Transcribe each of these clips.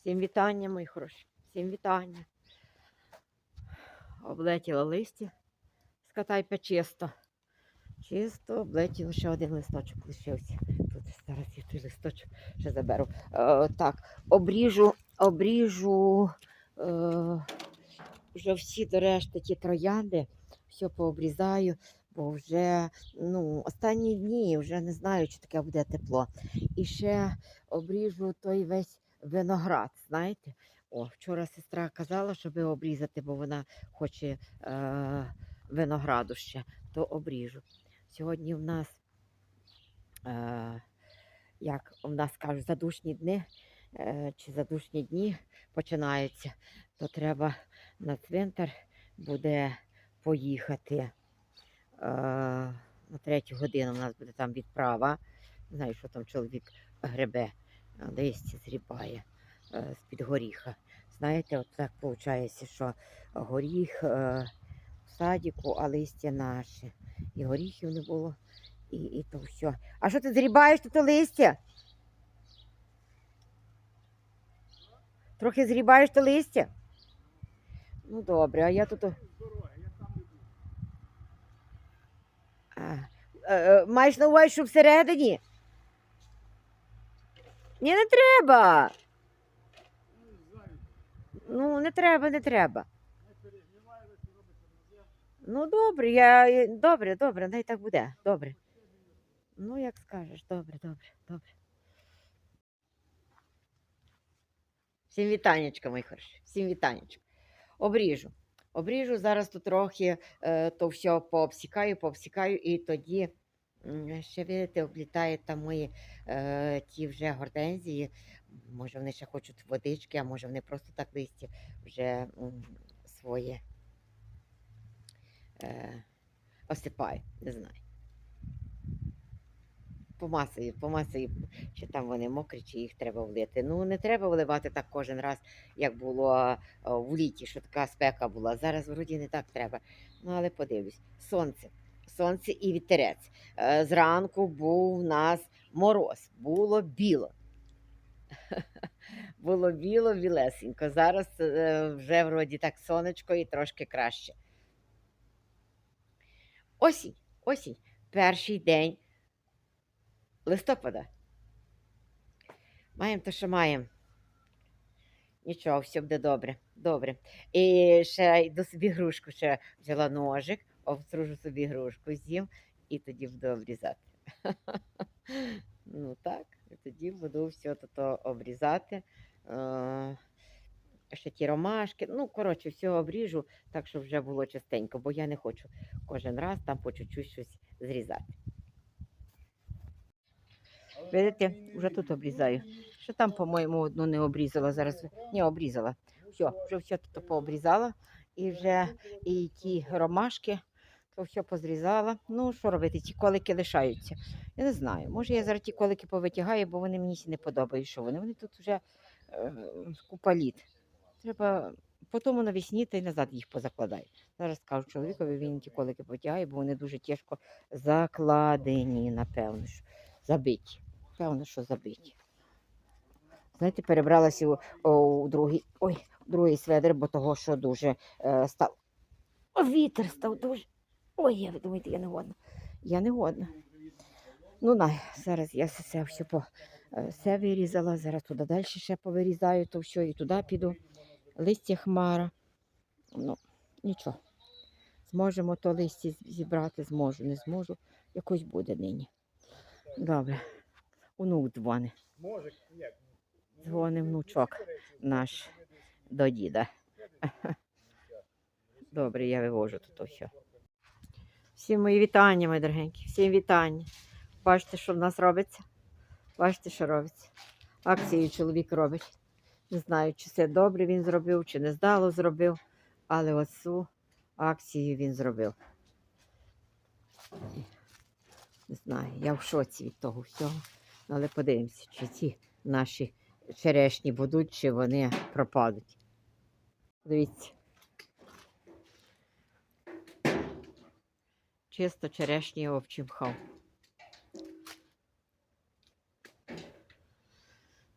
Всім вітання, мої хороші. Всім вітання. Облетіло листя. Скатайпа чисто. Чисто облетіло ще один листочок лишився. Тут зараз я той листочок ще заберу. Е, так, обріжу, обріжу е, вже всі до решти ті троянди, все пообрізаю, бо вже ну, останні дні вже не знаю, чи таке буде тепло. І ще обріжу той весь виноград, знаєте. О, вчора сестра казала, щоб обрізати, бо вона хоче е, винограду ще, то обріжу. Сьогодні в нас, е, як в нас кажуть, задушні дні е, чи задушні дні починаються, то треба на цвинтар буде поїхати. Е, на третю годину у нас буде там відправа. Знаю, що там чоловік гребе, листя зрібає е, з-під горіха. Знаєте, от так виходить, що горіх е, в садіку, а листя наше. І горіхів не було, і, і то все. А що ти зрібаєш тут листя? Трохи зрібаєш то листя? Ну добре, а я тут. А, е, е, маєш на увазі, що всередині? Ні, не треба. Ну, не треба, не треба. Ну, добре, я добре, добре, най так буде. Добре. Ну, як скажеш, добре, добре, добре. Всім вітаннячка, мої хороші. Всім вітаннячка. Обріжу. Обріжу зараз тут трохи е, то все пообсікаю, пообсікаю, і тоді ще видите, облітає там мої е, ті вже гортензії. Може, вони ще хочуть водички, а може вони просто так листя вже своє е, осипаю, не знаю. Помасаю, помасаю, чи там вони мокрі, чи їх треба влити. Ну, не треба вливати так кожен раз, як було е, в літі, що така спека була. Зараз вроді не так треба. Ну, але подивлюсь. Сонце. Сонце і вітерець. Е, Зранку був у нас мороз, було біло. Було біло, білесенько. Зараз е, вже вроді так сонечко і трошки краще. Осінь, осінь, перший день листопада. Маємо те, що маємо. Нічого, все буде добре. Добре. І ще йду собі грушку, ще взяла ножик, обстружу собі грушку, з'їм і тоді буду обрізати. Ну так, і тоді буду все то обрізати. Е, Ще ті ромашки. Ну, коротше, все обріжу, так щоб вже було частенько, бо я не хочу кожен раз там по чуть-чуть щось зрізати. Видите, вже тут обрізаю. Ще там, по-моєму, одну не обрізала. Зараз не обрізала. Все, вже все тут пообрізала. І вже і ті ромашки, то все позрізала. Ну, що робити, ті колики лишаються. Я не знаю. Може, я зараз ті колики повитягаю, бо вони мені не подобають. Що вони? Вони тут вже е, купа літ. Треба потім навесні та й назад їх позакладаю. Зараз скажу чоловікові, він ті колики потягає, бо вони дуже тяжко закладені, напевно, що забиті. Певно, що забиті. Знаєте, перебралася у, у другий, ой, другий сведер, бо того, що дуже е, став. О, вітер став дуже. Ой, я ви думаєте, я не годна. Я не годна. Ну, на, зараз я все, все, по, е, все вирізала, зараз туди далі ще повирізаю, то все, і туди піду. Листя хмара. Ну, нічого. Зможемо то листя зібрати, зможу, не зможу. Якось буде нині. Добре. Онук дзвони. Дзвонив внучок наш до діда. Добре, я вивожу тут все. Всім мої вітання, мої дорогенькі, всім вітання. Бачите, що в нас робиться? Бачите, що робиться? Акцію чоловік робить. Не знаю, чи це добре він зробив, чи не здало зробив, але оцю акцію він зробив. Не знаю, я в шоці від того всього. Але подивимося, чи ці наші черешні будуть, чи вони пропадуть. Дивіться. Чисто черешні обчимхав.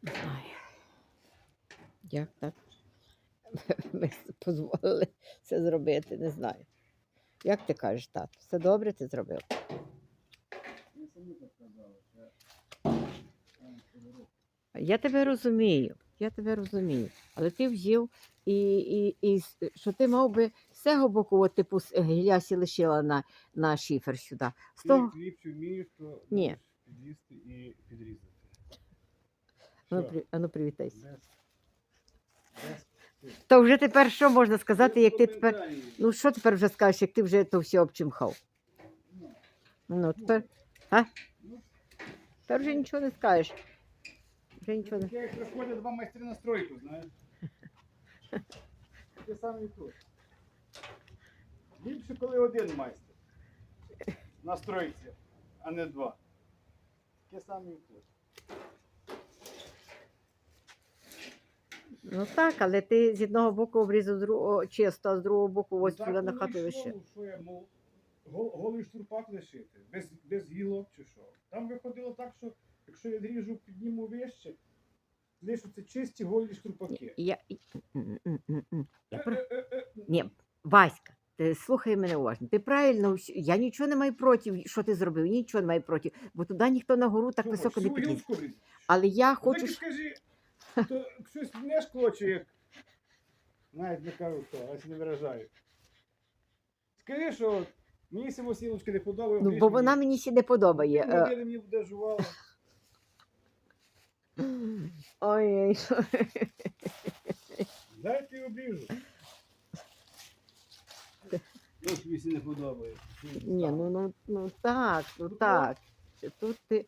Не знаю. Як так? Ми дозволили це зробити, не знаю. Як ти кажеш, тато? Все добре ти зробив? Я тебе розумію, я тебе розумію. Але ти взяв і, і, і що ти мав би з цього боку, от типу гілясі лишила на, на шифер сюди. З Ти того, як ліпше вмієш, то Ні. підлізти і підрізати. ну, Що? при, а ну привітайся. Без- без То вже тепер що можна сказати, як ти тепер. Ну що тепер вже скажеш, як ти вже то все обчимхав? Ну, Ну, тепер, а? ну, тепер вже нічого не скажеш. Вже нічого не. Як приходять два майстри на стройку, знаєш. Те саме і тут. Ліпше, коли один майстер на стройці, а не два. Таке саме і тут. Ну так, але ти з одного боку обрізав чисто, а з другого боку ось Ну, туди на воно хату лише. ну, Що я, мов, гол- голий штурпак лишити, без, без гілок чи що. Там виходило так, що якщо я дріжу, підніму вище, лишаться чисті голі штурпаки. Я, і- м, м, м, м. я про... Е-е-е-е. Ні, Васька, ти слухай мене уважно. Ти правильно, всь- я нічого не маю проти, що ти зробив, нічого не маю проти, бо туди ніхто на гору так Що, високо не підліз. Але я Ну, хочу. Так і скажи, то щось мене клоче, як. Навіть не кажу хто, а не виражаю. Скажи, що от мені самосілочки не подобається. Ну, бо вона мені ще не подобає. Е, мені буде жувала. Ой, Дайте я обріжу. Тобі не подобається. ні, ну, ну, ну так, ну так. Тут ти.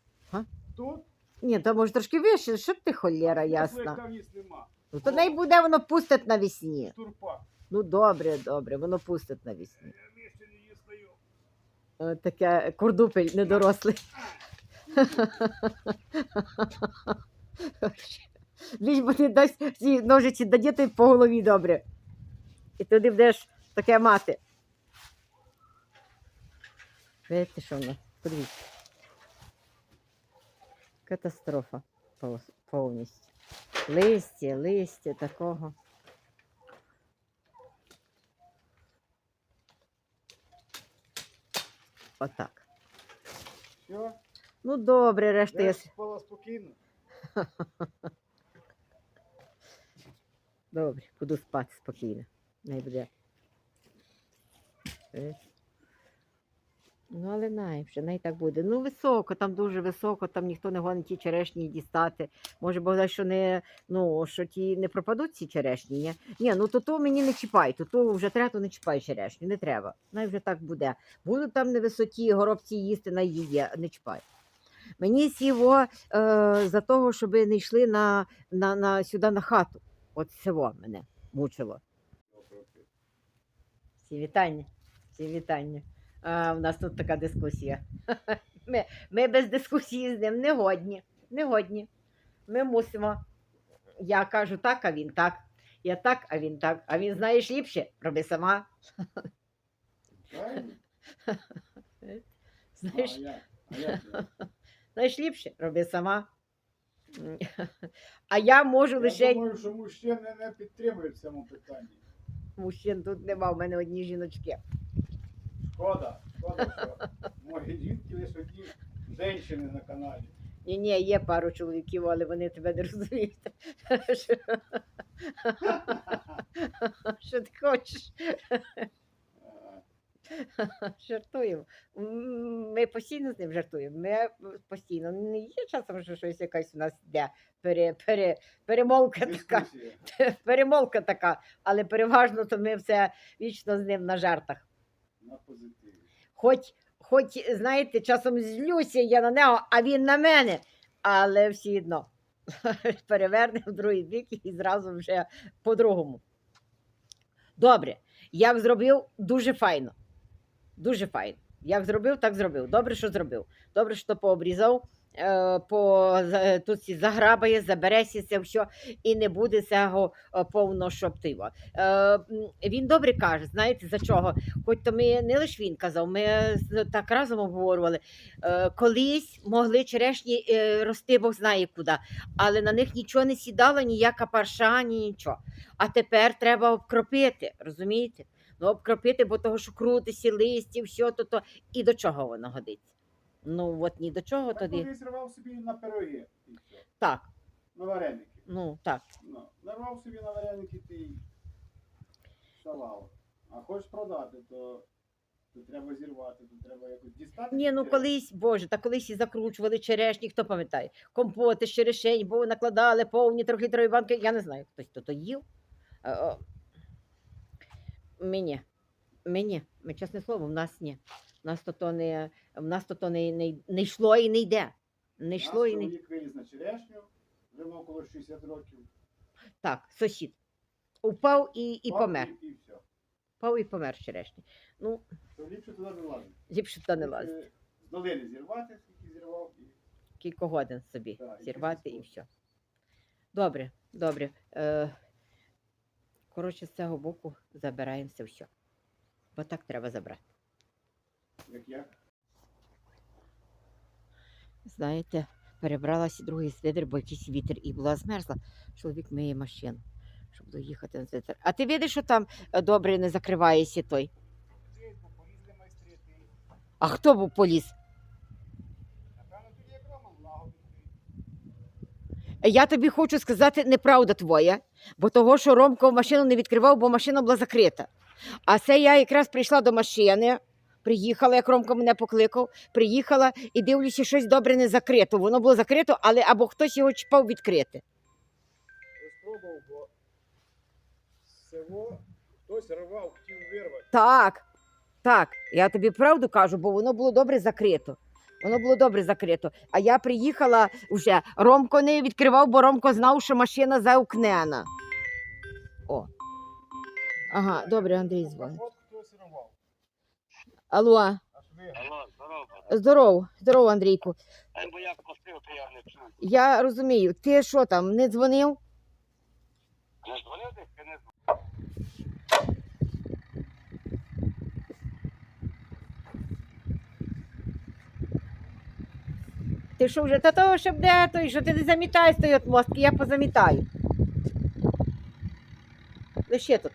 Тут Ні, то може трошки вище, що ти холєра ясна. нема. Ну то не буде, воно пустить навесні. Штурпак. Ну добре, добре, воно пустить навесні. Я місце не дістаю. Е, Таке курдупель недорослий. Ліж бо не дасть ці ножиці дадіти по голові добре. І тоді будеш таке мати. Видите, що воно? Подивіться. Катастрофа повністю. Листя, листя такого. Отак. Все, Ну добре, решта я. я спала спокійно. Добре, буду спати спокійно. Не буде. Ну, але най вже, най так буде. Ну, високо, там дуже високо, там ніхто не гонить ті черешні дістати. Може, бо що не, ну, що ті не пропадуть ці черешні, ні? Ні, ну то то мені не чіпай, то то вже трету не чіпай черешню, не треба. Най вже так буде. Будуть там на висоті горобці їсти на її, не чіпай. Мені сіво е, за того, щоб не йшли на, на, на, сюди на хату. От цього мене мучило. Всі вітання. Всі вітання. А, у нас тут така дискусія. Ми, ми без дискусії з ним не годні. Не годні. Ми мусимо. Я кажу так, а він так. Я так, а він так. А він знаєш ліпше, роби сама. Знаєш, я? знаєш ліпше, роби сама. А я можу Я лише. думаю, що мужчини не підтримують в цьому питанні. Мужчин тут нема, в мене одні жіночки. Шкода, шкода, що мої жінки лише одні жінки на каналі. Ні, ні, є пару чоловіків, але вони тебе не розуміють. Що- ти хочеш? Жартуємо. Ми постійно з ним жартуємо. Ми постійно. Не є часом, що щось якась у нас йде пере, пере, перемолка така. Перемолка така, але переважно то ми все вічно з ним на жартах. На позитиві. Хоч, хоч, знаєте, часом злюся я на нього, а він на мене. Але все одно переверне в другий бік і зразу вже по-другому. Добре, як зробив, дуже файно. Дуже файно. Як зробив, так зробив. Добре, що зробив. Добре, що пообрізав по, за- тут заграбає, забереся це все, і не буде цього е, повно шоптива. Е, він добре каже, знаєте за чого? Хоч то ми не лише він казав, ми так разом обговорювали. Е, колись могли черешні е, рости, Бог знає куди, але на них нічого не сідало, ніяка парша, ні нічого. А тепер треба обкропити, розумієте? Ну, обкропити, бо того, що крутися, листі, все, то, то і до чого воно годиться. Ну, от ні до чого Так тоді. колись рвав собі на пироги. Так, На вареники. ну так. Ну, нарвав собі на вареники ти салав. А хочеш продати, то, то треба зірвати, то треба якось дістати. Ні, ну колись, Боже, та колись і закручували черешні, хто пам'ятає, компоти з черешень, бо накладали повні трьохлітрові банки. Я не знаю, хтось то, то їв. Е, Мені. Мені, ми чесне слово, в нас ні. В нас то, то не, в нас то, то не, не, не йшло і не йде. Не йшло і не виліз на черешню, вже мав коло 60 років. Так, сусід. Упав і, і Пав помер. І, і все. Впав і помер черешні. Ну, То ліпше туди не лазить. ліпше туди не лазити. Ліпше З долини зірвати, скільки зірвав, і Кілька годин собі Так, і зірвати і чисто. все. Добре, добре. Е, коротше, з цього боку забираємося все. Бо так треба забрати. Як я. Знаєте, перебралася другий свідер, бо якийсь вітер і була змерзла. Чоловік миє машину, щоб доїхати на світер. А ти видиш, що там е, добре не закривається той? А хто був поліз? Я тобі хочу сказати, неправда твоя, бо того, що Ромко машину не відкривав, бо машина була закрита. А це я якраз прийшла до машини, приїхала, як Ромко мене покликав, приїхала і дивлюся, щось добре не закрито. Воно було закрито, але або хтось його чіпав відкрити. Розпробував, бо село хтось рвав, хотів вирвати. Так, так, я тобі правду кажу, бо воно було добре закрито. Воно було добре закрито. А я приїхала вже. Ромко не відкривав, бо Ромко знав, що машина заукнена. О. Ага, добре, Андрій дзвонить. От хтось рвав. Алло, здорово. здоров, здоров, Андрійку. Ай, бо я просив, то я не чую. Я розумію, ти що там, не дзвонив? Не дзвонив десь, я не дзвонив. Ти що вже та того, щоб де той, що ти не той от мостки, я позамітаю. Лише то.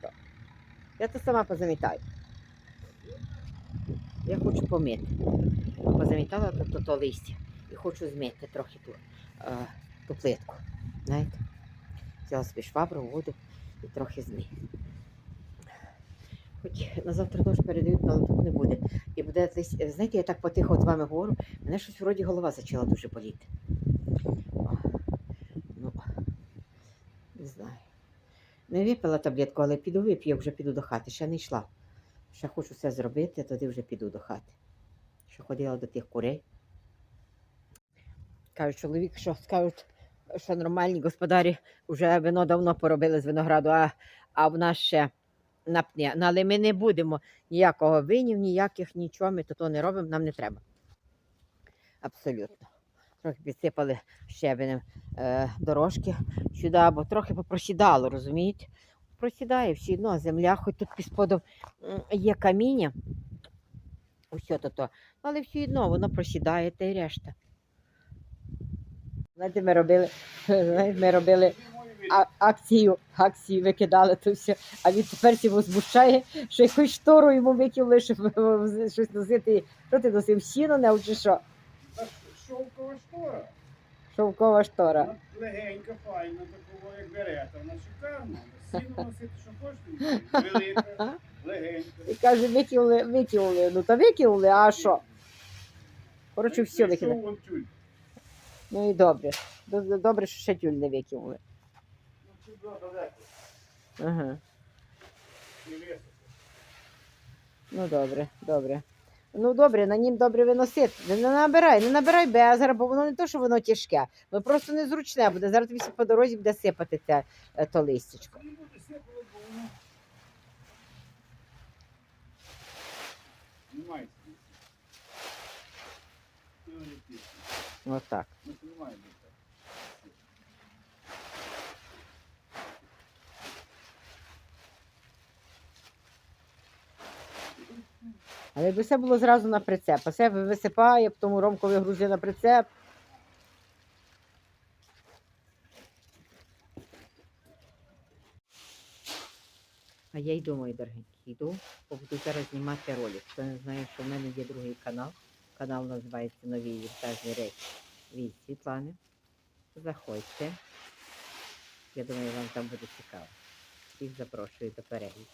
Я то сама позамітаю. Я хочу помити. Позамітала то, то, то листя. І хочу змити трохи ту, е, ту плитку. Знаєте? Взяла собі швабру, воду і трохи змию. Хоч на завтра дощ передають, але тут не буде. І буде десь, знаєте, я так потихо з вами говорю, мене щось вроді голова почала дуже боліти. Ну, не знаю. Не випила таблетку, але піду вип'ю, вже піду до хати. Ще не йшла. Ще хочу все зробити, тоді вже піду до хати. Ще ходила до тих курей. Кажуть, чоловік, що скажуть, що нормальні господарі вже вино давно поробили з винограду, а, а в нас ще напне. Ну, але ми не будемо ніякого винів, ніяких нічого, ми то не робимо, нам не треба. Абсолютно. Трохи підсипали щебенем е, дорожки сюди, бо трохи попросідало, розумієте? Просідає все одно, земля, хоч тут під сподом є каміння. Усе то то. Але все одно воно просідає та й решта. Знаєте, ми робили, ми робили акцію, акцію викидали то все. А він тепер сі возмущає, що якусь штору йому викинули, щоб щось носити. Що ти носив? Сіно не чи що? Шовкова штора. Шовкова штора. Легенька, файна, такого як берета. Вона шикарна. Сіно носити, що хочеш. Велика, легенька. І каже, викинули, викинули. Ну та викинули, а що? Коротше, все викинули. вон тюль. Ну і добре. Д- Добре, що ще тюль не викинули. Ну, сюди далеко. Ага. Високо. Ну добре, добре. Ну добре, на нім добре виносити. Не набирай, не набирай безгара, бо воно не то, що воно тяжке, воно просто незручне буде. Зараз тобі по дорозі буде сипати це е, то листячко. Не буде сипало, бо воно. Немає. Ну, не пісня. Отак. Ну, понимаю, так. Але якби все було зразу на прицеп. А все висипає, потім Ромко вигрузив на прицеп. А я й думаю, дорогенькі, йду, бо буду зараз знімати ролик. Хто не знає, що в мене є другий канал. Канал називається Нові вінтажні речі від Світлани. Заходьте. Я думаю, вам там буде цікаво. Всіх запрошую до перегляду.